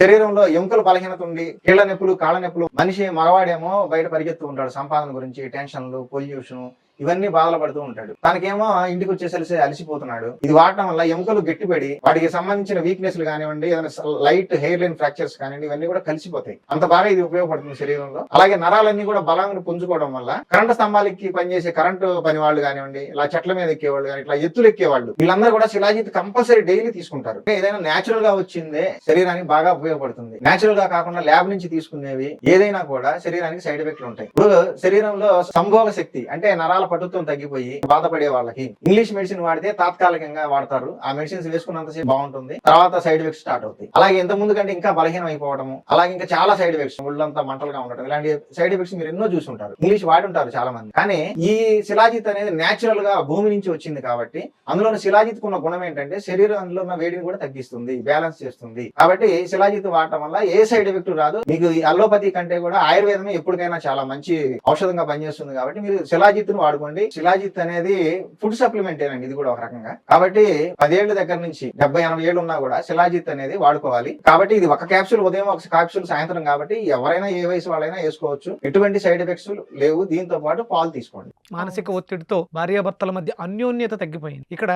శరీరంలో ఎముకలు బలహీనత ఉండి కీళ్ళ నొప్పులు కాళ్ళ నొప్పులు మనిషి మగవాడేమో బయట పరిగెత్తు ఉంటాడు సంపాదన గురించి టెన్షన్లు పొల్యూషన్ ఇవన్నీ బాధలు పడుతూ ఉంటాడు. తనకేమో ఇంటికి వచ్చేసరికి అలసిపోతున్నాడు. ఇది వాడటం వల్ల ఎముకలు గట్టిపడి వాటికి సంబంధించిన వీక్నెస్ కానివ్వండి ఏదైనా లైట్ హెయిర్ లైన్ ఫ్రాక్చర్స్ కానివ్వండి ఇవన్నీ కూడా కలిసిపోతాయి. అంత బాగా ఇది ఉపయోగపడుతుంది శరీరంలో. అలాగే నరాలన్నీ కూడా బలంగా పుంజుకోవడం వల్ల కరెంటు స్తంభాలకి పనిచేసే కరెంటు పని వాళ్ళు కానివ్వండి ఇలా చెట్ల మీద ఎక్కేవాళ్ళు కానీ ఇట్లా ఎత్తులు ఎక్కేవాళ్ళు వీళ్ళందరూ కూడా శిలాజీత్ కంపల్సరీ డైలీ తీసుకుంటారు. ఏదైనా నేచురల్గా వచ్చిందే శరీరానికి బాగా ఉపయోగపడుతుంది. నేచురల్గా కాకుండా ల్యాబ్ నుంచి తీసుకునేవి ఏదైనా కూడా శరీరానికి సైడ్ ఎఫెక్ట్లు ఉంటాయి. ఇప్పుడు శరీరంలో సంభోగ శక్తి అంటే నరాల పటుత్వం తగ్గిపోయి బాధపడే వాళ్ళకి. ఇంగ్లీష్ మెడిసిన్ వాడితే తాత్కాలికంగా వాడతారు. ఆ మెడిసిన్స్ వేసుకున్నంతసేపు బాగుంటుంది. తర్వాత సైడ్ ఎఫెక్ట్స్ స్టార్ట్ అవుతాయి. అలాగే ఇంత ముందు కంటే ఇంకా బలహీనం అయిపోవడము అలాగే ఇంకా చాలా సైడ్ ఎఫెక్ట్స్ ఒళ్ళంతా మంటలుగా ఉండటం ఇలాంటి సైడ్ ఎఫెక్ట్స్ మీరు ఎన్నో చూసి ఉంటారు ఇంగ్లీష్ వాడి ఉంటారు చాలా మంది కానీ ఈ శిలాజిత్ అనేది నేచురల్గా భూమి నుంచి వచ్చింది కాబట్టి అందులో శిలాజిత్ ఉన్న గుణం ఏంటంటే శరీరంలో ఉన్న వేడిని కూడా తగ్గిస్తుంది బ్యాలెన్స్ చేస్తుంది. కాబట్టి శిలాజిత్ వాడటం వల్ల ఏ సైడ్ ఎఫెక్ట్ రాదు. మీకు అలోపతి కంటే కూడా ఆయుర్వేదమే ఎప్పటికైనా చాలా మంచి ఔషధంగా పనిచేస్తుంది కాబట్టి మీరు శిలాజిత్ను వాడుకోండి. శిలాజిత్ అనేది ఫుడ్ సప్లిమెంట్ ఏనండి ఇది కూడా ఒక రకంగా. కాబట్టి పదేళ్ళ దగ్గర నుంచి డెబ్బై ఎనభై ఏళ్ళు ఉన్నా కూడా శిలాజిత్ అనేది వాడుకోవాలి. కాబట్టి ఇది ఒక క్యాప్సూల్ ఉదయం ఒక క్యాప్సూల్ సాయంత్రం కాబట్టి ఎవరైనా ఏ వయసు వాళ్ళైనా వేసుకోవచ్చు. ఎటువంటి సైడ్ ఎఫెక్ట్స్ లేవు. దీంతో పాటు పాలు తీసుకోండి. మానసిక ఒత్తిడితో భార్యాభర్తల మధ్య అన్యోన్యత తగ్గిపోయింది. ఇక్కడ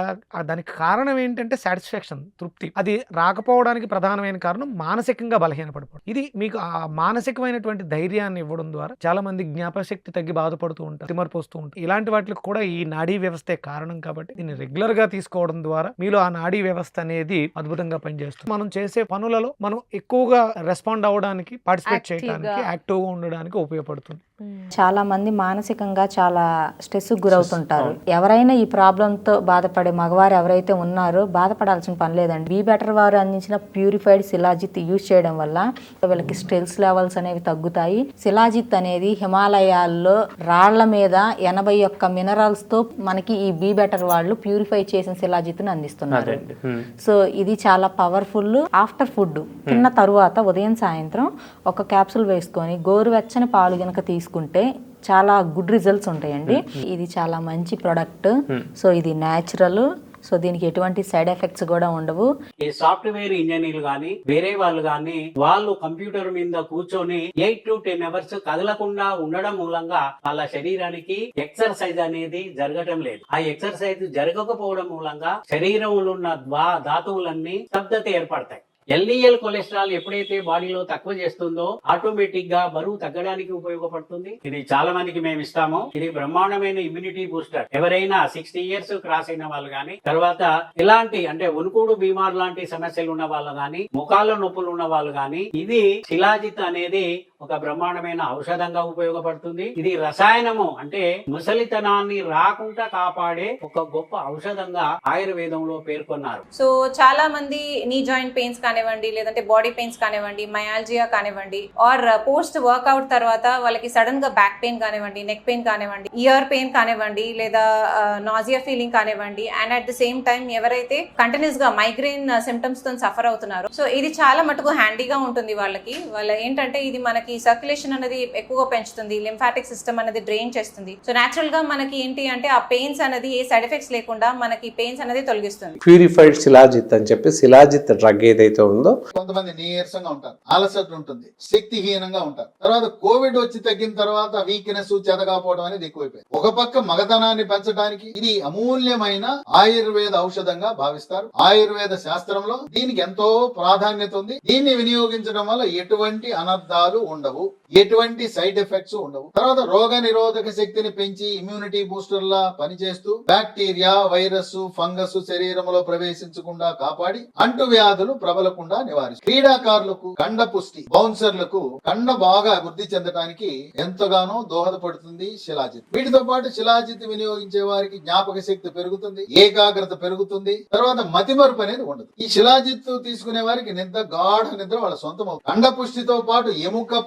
దానికి కారణం ఏంటంటే సాటిస్ఫాక్షన్ తృప్తి. అది రాకపోవడానికి ప్రధానమైన కారణం మానసికంగా బలహీనపడిపోవడం. ఇది మీకు ఆ మానసికమైనటువంటి ధైర్యాన్ని ఇవ్వడం ద్వారా చాలా మంది జ్ఞాపశక్తి తగ్గి బాధపడుతూ ఉంటారు తిమర్పు ఉంటారు. ఇలాంటి వాటికి కూడా ఈ నాడీ వ్యవస్థే కారణం కాబట్టి దీన్ని రెగ్యులర్గా తీసుకోవడం ద్వారా మీలో ఆ నాడీ వ్యవస్థ అనేది అద్భుతంగా పనిచేస్తుంది మనం చేసే పనులలో మనం ఎక్కువగా రెస్పాండ్ అవ్వడానికి పార్టిసిపేట్. చేయడానికి యాక్టివ్గా ఉండడానికి ఉపయోగపడుతుంది చాలా మంది మానసికంగా చాలా స్ట్రెస్ గురవుతుంటారు. ఎవరైనా ఈ ప్రాబ్లమ్తో బాధపడే మగవారు ఎవరైతే ఉన్నారో బాధపడాల్సిన పని లేదండి. బీ బెటర్ వారు అందించిన ప్యూరిఫైడ్ శిలాజిత్ యూజ్ చేయడం వల్ల వీళ్ళకి స్ట్రెస్ లెవెల్స్ అనేవి తగ్గుతాయి. శిలాజిత్ అనేది హిమాలయాల్లో రాళ్ళ మీద ఎనభై ఒక్క మినరల్స్తో మనకి ఈ బీ బెటర్ వాళ్ళు ప్యూరిఫై చేసిన శిలాజిత్ని అందిస్తున్నారు హ్మ్. సో ఇది చాలా పవర్ఫుల్ ఆఫ్టర్ ఫుడ్. తిన్న తరువాత ఉదయం సాయంత్రం ఒక క్యాప్సూల్ వేసుకొని గోరువెచ్చని పాలు గనక తీసుకుంటే చాలా గుడ్ రిజల్ట్స్ ఉంటాయండి. ఇది చాలా మంచి ప్రొడక్ట్ సో ఇది న్యాచురల్ సో దీనికి ఎటువంటి సైడ్ ఎఫెక్ట్స్ కూడా ఉండవు. ఈ సాఫ్ట్వేర్ ఇంజనీర్లు గాని వేరే వాళ్ళు గాని వాళ్ళు కంప్యూటర్ మీద కూర్చొని ఎయిట్ టు టెన్ అవర్స్ కదలకుండా ఉండడం మూలంగా వాళ్ళ శరీరానికి ఎక్సర్సైజ్ అనేది జరగటం లేదు. ఆ ఎక్సర్సైజ్ జరగకపోవడం మూలంగా శరీరంలో ఉన్న ధాతువులన్నీ స్తబ్దత ఏర్పడతాయి. ఎల్డిఎల్ కొలెస్ట్రాల్ ఎప్పుడైతే బాడీలో తక్కువ చేస్తుందో ఆటోమేటిక్గా బరువు తగ్గడానికి ఉపయోగపడుతుంది. ఇది చాలా మందికి మేము ఇస్తాము. ఇది బ్రహ్మాండమైన ఇమ్యూనిటీ బూస్టర్ ఎవరైనా సిక్స్టీ ఇయర్స్ క్రాస్ అయిన వాళ్ళు గాని తర్వాత ఇలాంటి అంటే ఉనుకుడు బీమార్ లాంటి సమస్యలు ఉన్న వాళ్ళు గాని ముఖాల నొప్పులు ఉన్న వాళ్ళు గాని ఇది శిలాజిత్ అనేది ఒక బ్రహ్మాండమైన ఔషధంగా ఉపయోగపడుతుంది. ఇది రసాయనము అంటే ముసలితనాన్ని రాకుండా కాపాడే ఒక గొప్ప ఔషధంగా ఆయుర్వేదంలో పేర్కొన్నారు. సో చాలా మంది నీ జాయింట్ పెయిన్స్ కానివ్వండి లేదంటే బాడీ పెయిన్స్ కానివ్వండి మయాలజియా కానివ్వండి ఆర్ పోస్ట్ వర్కౌట్ తర్వాత వాళ్ళకి సడన్గా బ్యాక్ పెయిన్ కానివ్వండి నెక్ పెయిన్ కానివ్వండి ఇయర్ పెయిన్ కానివ్వండి లేదా నాజియా ఫీలింగ్ కానివ్వండి and at the same time ఎవరైతే కంటిన్యూస్గా మైగ్రెయిన్ సిమ్టమ్స్తో సఫర్ అవుతున్నారో సో ఇది చాలా మటుకు హ్యాండీగా ఉంటుంది వాళ్ళకి. వాళ్ళ ఏంటంటే ఇది మనకి సర్క్యులేషన్ అనేది ఎక్కువగా పెంచుతుంది లింఫాటిక్ సిస్టమ్ అనేది డ్రైన్ చేస్తుంది. సో నేచురల్గా మనకి ఏంటి అంటే ఆ పెయిన్స్ అనేది ఏ సైడ్ ఎఫెక్ట్స్ లేకుండా మనకి పెయిన్స్ అనేది తొలగిస్తుంది. ప్యూరిఫైడ్ శిలాజిత్ అని చెప్పి శిలాజిత్ డ్రగ్ ఏదైతే ఉందో కొంతమంది నీరసంగా ఉంటారు అలసట ఉంటుంది శక్తిహీనంగా ఉంటారు. తర్వాత కోవిడ్ వచ్చి తగ్గిన తర్వాత వీక్నెస్ చెదగాపోవడం అనేది ఎక్కువైపోయింది. ఒక పక్క మగతనాన్ని పెంచడానికి ఇది అమూల్యమైన ఆయుర్వేద ఔషధంగా భావిస్తారు. ఆయుర్వేద శాస్త్రంలో దీనికి ఎంతో ప్రాధాన్యత ఉంది. దీన్ని వినియోగించడం వల్ల ఎటువంటి అనర్థాలు ఉండవు. Dabu. ఎటువంటి సైడ్ ఎఫెక్ట్స్ ఉండవు. తర్వాత రోగ నిరోధక శక్తిని పెంచి ఇమ్యూనిటీ బూస్టర్ లా పనిచేస్తూ బ్యాక్టీరియా వైరస్ ఫంగస్ శరీరంలో ప్రవేశించకుండా కాపాడి అంటు వ్యాధులు ప్రబలకుండా నివారిస్తుంది క్రీడాకారులకు కండ పుష్టి బౌన్సర్లకు కండ బాగా అభివృద్ధి చెందడానికి ఎంతగానో దోహదపడుతుంది శిలాజిత్. వీటితో పాటు శిలాజిత్ వినియోగించే వారికి జ్ఞాపక శక్తి పెరుగుతుంది ఏకాగ్రత పెరుగుతుంది తర్వాత మతిమరుపు అనేది ఉండదు. ఈ శిలాజిత్ తీసుకునే వారికి నిద్ర గాఢ నిద్ర వాళ్ళ సొంతం అవుతుంది కండ పుష్టితో పాటు ఎముక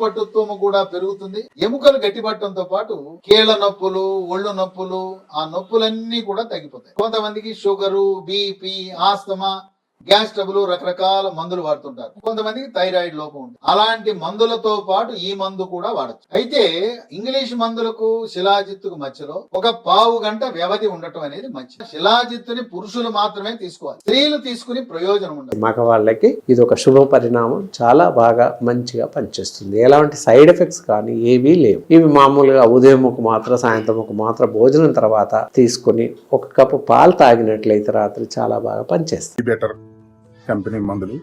కూడా పెరుగుతుంది. ఎముకలు గట్టిపట్టడంతో పాటు కీళ్ళ నొప్పులు ఒళ్ళు నొప్పులు ఆ నొప్పులన్నీ కూడా తగ్గిపోతాయి. కొంతమందికి sugar BP asthma gas trouble రకరకాల మందులు వాడుతుంటారు. కొంతమందికి థైరాయిడ్ లోపం ఉంటుంది. అలాంటి మందులతో పాటు ఈ మందు కూడా వాడచ్చు. అయితే ఇంగ్లీష్ మందులకు శిలాజిత్తుకు మధ్యలో ఒక పావు గంట వ్యవధి ఉండటం అనేది మంచిది. శిలాజిత్తుని పురుషులు మాత్రమే తీసుకోవాలి. స్త్రీలు తీసుకుని ప్రయోజనం ఉండదు. మగవాళ్ళకి ఇది ఒక శుభ పరిణామం. చాలా బాగా మంచిగా పనిచేస్తుంది. ఎలాంటి సైడ్ ఎఫెక్ట్స్ కానీ ఏవీ లేవు. ఇవి మామూలుగా ఉదయం ఒక మాత్ర సాయంత్రం ఒక మాత్ర భోజనం తర్వాత తీసుకొని ఒక కప్పు పాలు తాగినట్లయితే రాత్రి చాలా బాగా పనిచేస్తుంది. బెటర్ కంపెనీ మందులు.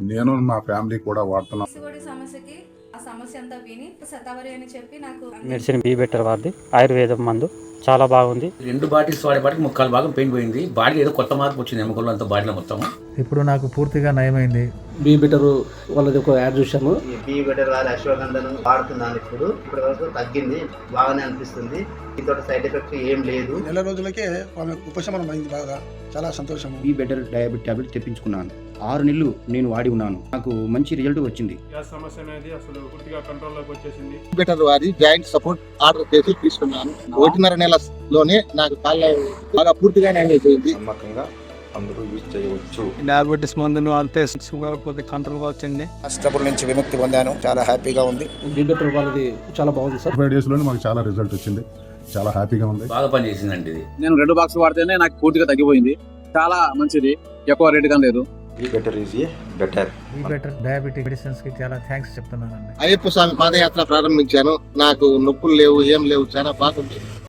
నేను మా ఫ్యామిలీ కూడా వాడుతున్నాం. పీసీఓడి సమస్యకి ఆ సమస్య అంతా విని శతావరి అని చెప్పి నాకు మెడిసిన్ బీ బెటర్ వాడిది. ఆయుర్వేదం మందు. చాలా బాగుంది. రెండు బాటిల్స్ వాడేపాటికి ముక్కాలు భాగం పెయిన్ పోయింది. బాడీ ఏదో కొత్త మార్పు వచ్చింది ఎముకల్లో అంతా బాడీలో మొత్తం. ఇప్పుడు నాకు పూర్తిగా నయమైంది. బీ బెటర్ వాళ్ళది ఒక యాడ్ చూశాను బీ బెటర్ వారి అశ్వగంధను వాడుతున్నాను ఇప్పుడు. ఇప్పటి వరకు తగ్గింది బాగానే అనిపిస్తుంది. దీంతో సైడ్ ఎఫెక్ట్ ఏం లేదు. నెల రోజులకే ఉపశమనం అయింది బాగా. చాలా సంతోషం. బీ బెటర్ డయాబెట్ టాబ్లెట్ తెప్పించుకున్నాను. ఆరు నెలలు నేను వాడి ఉన్నాను. నాకు మంచి రిజల్ట్ వచ్చింది. సమస్య అనేది అసలు పూర్తిగా కంట్రోల్లోకి వచ్చేసింది. బెటర్ వారి జాయింట్ సపోర్ట్ ఆర్డర్ చేసి తీసుకున్నాను. ఒకటిన్నర నెలలోనే నాకు కాళ్ళ బాగా పూర్తిగా అయిపోయింది నమ్మకంగా అందరూ యూజ్ చేయవచ్చు. డయాబెటీస్ మందును అంతే షుగర్ పోతే కంట్రోల్ వచ్చింది. కష్టపుల నుంచి విముక్తి పొందాను. చాలా హ్యాపీగా ఉంది. బీ బెటర్ వాళ్ళది చాలా బాగుంది సార్. ఫైవ్ డేస్లోనే మాకు చాలా రిజల్ట్ వచ్చింది. చాలా హ్యాపీగా ఉంది. బాగా పనిచేసిందండి ఇది. నేను రెండు బాక్స్ వాడితేనే నాకు పూర్తిగా తగ్గిపోయింది. చాలా మంచిది. ఎక్కువ రేట్గా లేదు. బెటర్ ఈజ్ బెటర్ ఈ బెటర్ డయాబెటిక్ మెడిసిన్స్కి చాలా థ్యాంక్స్ చెప్తున్నానండి. అయ్యప్ప స్వామి పాదయాత్ర ప్రారంభించాను. నాకు నొప్పులు లేవు ఏం లేవు చాలా బాగుంది.